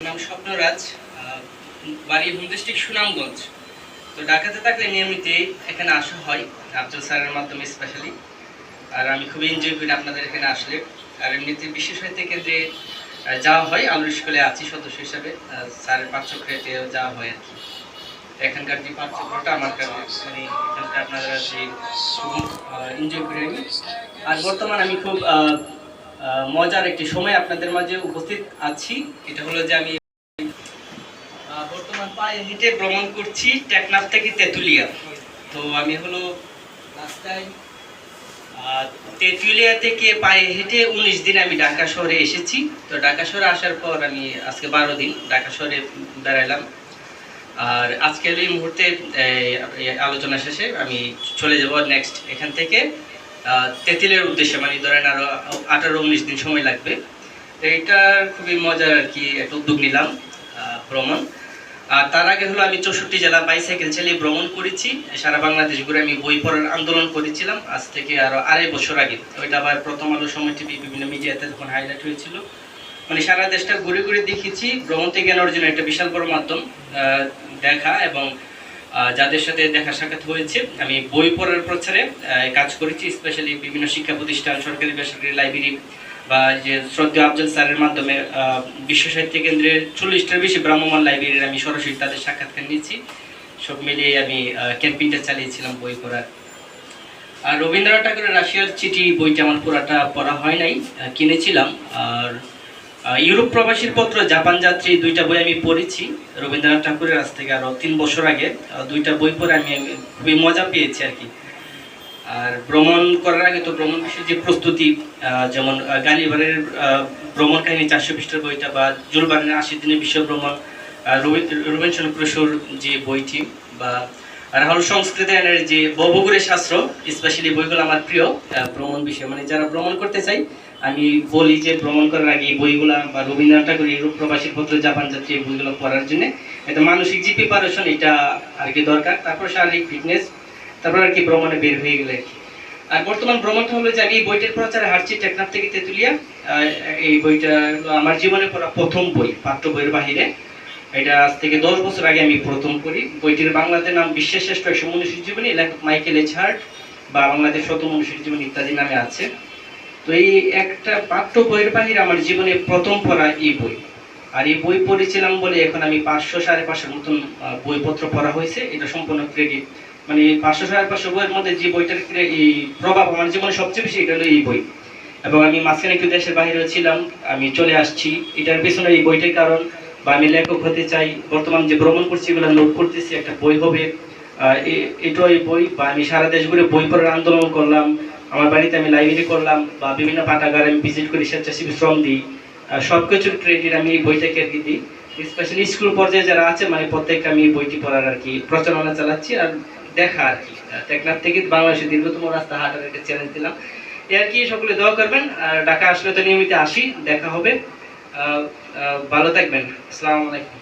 নাম স্বপ্নরাজ বাড়ি হোম সুনামগঞ্জ। তো ঢাকাতে থাকলে নিয়মিত এখানে আসা হয় আফজল স্যারের মাধ্যমে স্পেশালি আর আমি খুবই এনজয় করি আপনাদের এখানে আসলে। আর এমনিতে বিশেষ সাহিত্য কেন্দ্রে আহ, যাওয়া হয় আলুর স্কুলে আছি সদস্য হিসাবে স্যারের পাঠ্যক্রিয়াতেও যাওয়া হয় আর কি। এখানকার যে পাঠ্যক্রমটা আমার কাছে মানে এখানকার আপনারা যে খুব এনজয় করি আমি আর বর্তমান আমি খুব মজার একটি সময় আপনাদের মাঝে উপস্থিত আছি। এটা হলো যে আমি বর্তমান পায়ে হেঁটে ভ্রমণ করছি টেকনাফ থেকে তেঁতুলিয়া। তো আমি হলো রাস্তায় তেঁতুলিয়া থেকে পায়ে হেঁটে উনিশ দিন আমি ঢাকা শহরে এসেছি। তো ঢাকা শহরে আসার পর আমি আজকে বারো দিন ঢাকা শহরে বেড়াইলাম। আর আজকের এই মুহূর্তে আলোচনা শেষে আমি চলে যাব নেক্সট এখান থেকে। আহ, তেঁতুলিয়ার উদ্দেশ্যে মানে ধরেন আরও আঠারো উনিশ দিন সময় লাগবে। তো এটা খুবই মজার আর কি একটা উদ্যোগ নিলাম ভ্রমণ। আর তার আগে হলো আমি চৌষট্টি জেলা বাইসাইকেল চালিয়ে ভ্রমণ করেছি। সারা বাংলাদেশ ঘুরে আমি বই পড়ার আন্দোলন করেছিলাম। আজ থেকে আরও আড়াই বছর আগে। ওইটা আবার প্রথম আলো সময় টিভি বিভিন্ন মিডিয়াতে যখন হাইলাইট হয়েছিল। মানে সারা দেশটা ঘুরে ঘুরে দেখেছি। ভ্রমণ থেকে অর্জনের একটা বিশাল বড় মাধ্যম দেখা এবং যাদের সাথে দেখা সাক্ষাৎ হয়েছে, আমি বই পড়ার প্রচারে কাজ করেছি স্পেশালি বিভিন্ন শিক্ষা প্রতিষ্ঠান, সরকারি বেসরকারি লাইব্রেরি বা যে শ্রদ্ধা আফজল স্যারের মাধ্যমে বিশ্ব সাহিত্য কেন্দ্রের চল্লিশটার বেশি ভ্রাম্যমান লাইব্রেরির আমি সরাসরি তাদের সাক্ষাৎকার নিয়েছি সব মিলিয়ে আমি ক্যাম্পেইনটা চালিয়েছিলাম বই পড়ার। আর রবীন্দ্রনাথ ঠাকুরের রাশিয়ার চিঠি বইটা আমার পুরাটা পড়া হয় নাই কিনেছিলাম। আর ইউরোপ প্রবাসীর পত্র জাপান যাত্রী দুইটা বই আমি পড়েছি। রবীন্দ্রনাথ ঠাকুরের আজ থেকে আরও তিন বছর আগে দুইটা বই পড়ে আমি খুবই মজা পেয়েছি আর কি। আর ভ্রমণ করার আগে তো ভ্রমণ বিষয়ে যে প্রস্তুতি যেমন গালিবারের ভ্রমণ কাহিনী চারশো পৃষ্ঠার বইটা বা জুলবানের আশি দিনের বিশ্ব ভ্রমণ আহ, রবীন্দ্র প্রসুর যে বইটি বা রাহুল সংস্কৃতায়নের যে ববগুড়ের শাস্ত্র স্পেশালি বইগুলো আমার প্রিয় ভ্রমণ বিষয়। মানে যারা ভ্রমণ করতে চাই আমি বলি যে ভ্রমণ করার আগে বইগুলা বা রবীন্দ্রনাথ ঠাকুর ইউরোপ প্রবাসী পত্র জাপান যাত্রী বইগুলো পড়ার জন্য এটা মানসিক যে প্রিপারেশন এটা আর কি দরকার। তারপর শারীরিক ফিটনেস তারপর আর কি ভ্রমণে বের হয়ে গেলে আর কি। আর বর্তমান ভ্রমণটা হলো যে আমি এই বইটার প্রচারে হাঁটছি টেকনাফ থেকে তেঁতুলিয়া। এই বইটা আমার জীবনে পড়া প্রথম বই, পাঠ্য বইয়ের বাহিরে। এটা আজ থেকে দশ বছর আগে আমি প্রথম করি বইটির বাংলাতে নাম বিশ্বের শ্রেষ্ঠ একশো মনুষ্য জীবনী, লেখক মাইকেল হার্ট বা বাংলাদেশ শত মনুষ্য জীবনী ইত্যাদি নামে আছে। তো এই একটা পাঠ্য বইয়ের বাহিরে আমার জীবনে প্রথম পড়া এই বই। আর এই বই পড়েছিলাম বলে এখন আমি পাঁচশো সাড়ে পাঁচশোর মতন বইপত্র পড়া হয়েছে। এটা সম্পূর্ণ ক্রেডিট মানে পাঁচশো সাড়ে পাঁচশো বইয়ের মধ্যে যে বইটার এই প্রভাব আমার জীবনে সবচেয়ে বেশি এটা হলো এই বই। এবং আমি মাঝখানে একটু দেশের বাইরে ছিলাম আমি চলে আসছি। এটার পেছনে এই বইটার কারণ বা আমি লেখক হতে চাই। বর্তমান যে ভ্রমণ করছি এগুলো নোট করতেছি একটা বই হবে। আহ, এ- এটাও এই বই। বা আমি সারা দেশ ঘুরে বই পড়ার আন্দোলন করলাম। আমার বাড়িতে আমি লাইব্রেরি করলাম বা বিভিন্ন পাঠাগার আমি ভিজিট করি, স্বেচ্ছাসেবী শ্রম দিই। সব সবকিছুর ক্রেডিট আমি এই বইটাকে আর কি দিই। স্পেশালি স্কুল পর্যায়ে যারা আছে মানে প্রত্যেককে আমি বইটি পড়ার আর কি প্রচারণা চালাচ্ছি আর দেখা আর কি। টেকনাফ থেকে বাংলাদেশের দীর্ঘতম রাস্তা হাঁটার একটা চ্যালেঞ্জ দিলাম। এ আর কি, সকলে দোয়া করবেন। আর ঢাকা আসলে তো নিয়মিত আসি, দেখা হবে। ভালো থাকবেন। আসসালামু আলাইকুম।